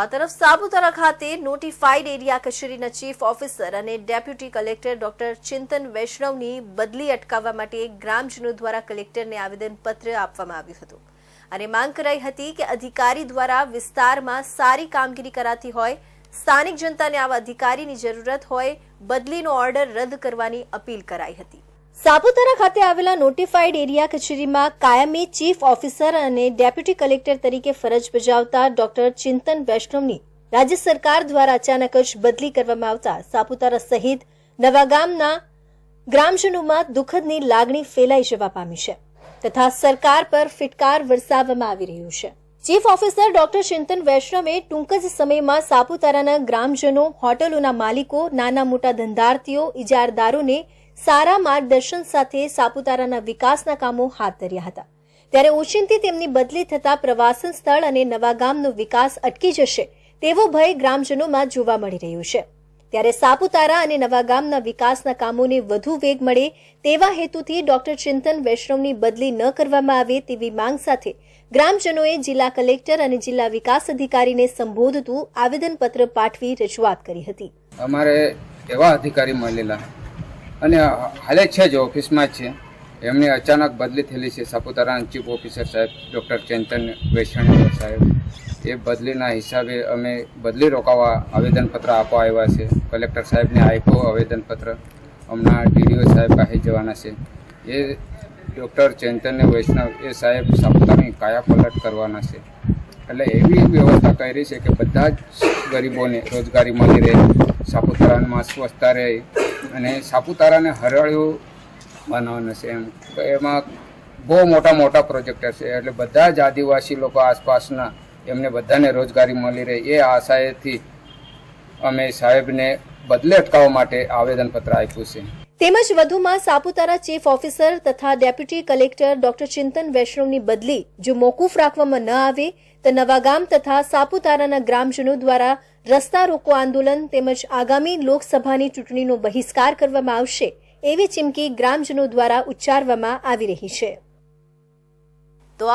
આ તરફ સાપુતારા ખાતે નોટિફાઈડ એરિયા કચેરીના ચીફ ઓફિસર અને ડેપ્યુટી કલેક્ટર ડોક્ટર ચિંતન વૈષ્ણવની બદલી અટકાવવા માટે ગ્રામજનો દ્વારા કલેક્ટરને આવેદનપત્ર આપવામાં આવ્યું હતું. અને માંગ કરાઈ હતી કે અધિકારી દ્વારા વિસ્તારમાં સારી કામગીરી કરાતી હોય, સ્થાનિક જનતાને આવા અધિકારીની જરૂરત હોય, બદલીનો ઓર્ડર રદ કરવાની અપીલ કરાઈ હતી. સાપુતારા ખાતે આવેલા નોટિફાઈડ એરિયા કચેરીમાં કાયમી ચીફ ઓફિસર અને ડેપ્યુટી કલેક્ટર તરીકે ફરજ બજાવતા ડોક્ટર ચિંતન વૈષ્ણવની રાજ્ય સરકાર દ્વારા અચાનક જ બદલી કરવામાં આવતા સાપુતારા સહિત નવાગામના ગ્રામજનોમાં દુઃખદની લાગણી ફેલાઈ જવા પામી છે તથા સરકાર પર ફિટકાર વરસાવવામાં આવી રહ્યું છે. ચીફ ઓફિસર ડોક્ટર ચિંતન વૈષ્ણવે ટૂંક જ સમયમાં સાપુતારાના ગ્રામજનો, હોટલોના માલિકો, નાના મોટા ધંધાર્થીઓ ઇજારદારોને સારા માર્ગદર્શન સાથે સાપુતારાના વિકાસના કામો હાથ ધર્યા હતા. ત્યારે ઓચિંતી તેમની બદલી થતા પ્રવાસન સ્થળ અને નવા ગામનો વિકાસ અટકી જશે તેવો ભય ગ્રામજનોમાં જોવા મળી રહ્યો છે. ત્યારે સાપુતારા અને નવા ગામના વિકાસના કામોને વધુ વેગ મળે તેવા હેતુથી ડોક્ટર ચિંતન વૈષ્ણવની બદલી ન કરવામાં આવે તેવી માંગ સાથે ગ્રામજનોએ જિલ્લા કલેક્ટર અને જિલ્લા વિકાસ અધિકારીને સંબોધતું આવેદનપત્ર પાઠવી રજૂઆત કરી હતી. અમારે એવા અધિકારી મળેલા અને હાલે છે જ ઓફિસમાં જ છે. એમની અચાનક બદલી થયેલી છે. સાપુતારાના ચીફ ઓફિસર સાહેબ, ડૉક્ટર ચેતન વૈષ્ણવ સાહેબ, એ બદલીના હિસાબે અમે બદલી રોકાવા આવેદનપત્ર આપવા આવ્યા છે. કલેક્ટર સાહેબને આપ્યો આવેદનપત્ર. હમણાં ડીડીઓ સાહેબ પાસે જવાના છે. એ ડૉક્ટર ચેતન વૈષ્ણવ એ સાહેબ સાપુતારાની કાયા પલટ કરવાના છે. એટલે એવી વ્યવસ્થા કરી છે કે બધા જ ગરીબોને રોજગારી મળી રહે, સાપુતારામાં સ્વચ્છતા રહે અને સાપુતારાને હરળ્યું બનાવવાનું છે એમ. તો એમાં બહુ મોટા મોટા પ્રોજેક્ટ છે એટલે બધા જ આદિવાસી લોકો આસપાસના એમને બધાને રોજગારી મળી રહે. એ આશાએથી અમે સાહેબને બદલે અટકાવવા માટે આવેદનપત્ર આપ્યું છે. તેમજ વધુમાં સાપુતારા ચીફ ઓફિસર તથા ડેપ્યુટી કલેક્ટર ડોક્ટર ચિંતન વૈષ્ણવની બદલી જો મોકૂફ રાખવામાં ન આવે, તો નવાગામ તથા સાપુતારાના ગ્રામજનો દ્વારા રસ્તા રોકો આંદોલન તેમજ આગામી લોકસભાની ચૂંટણીનો બહિષ્કાર કરવામાં આવશે એવી ચીમકી ગ્રામજનો દ્વારા ઉચ્ચારવામાં આવી રહી છે. તો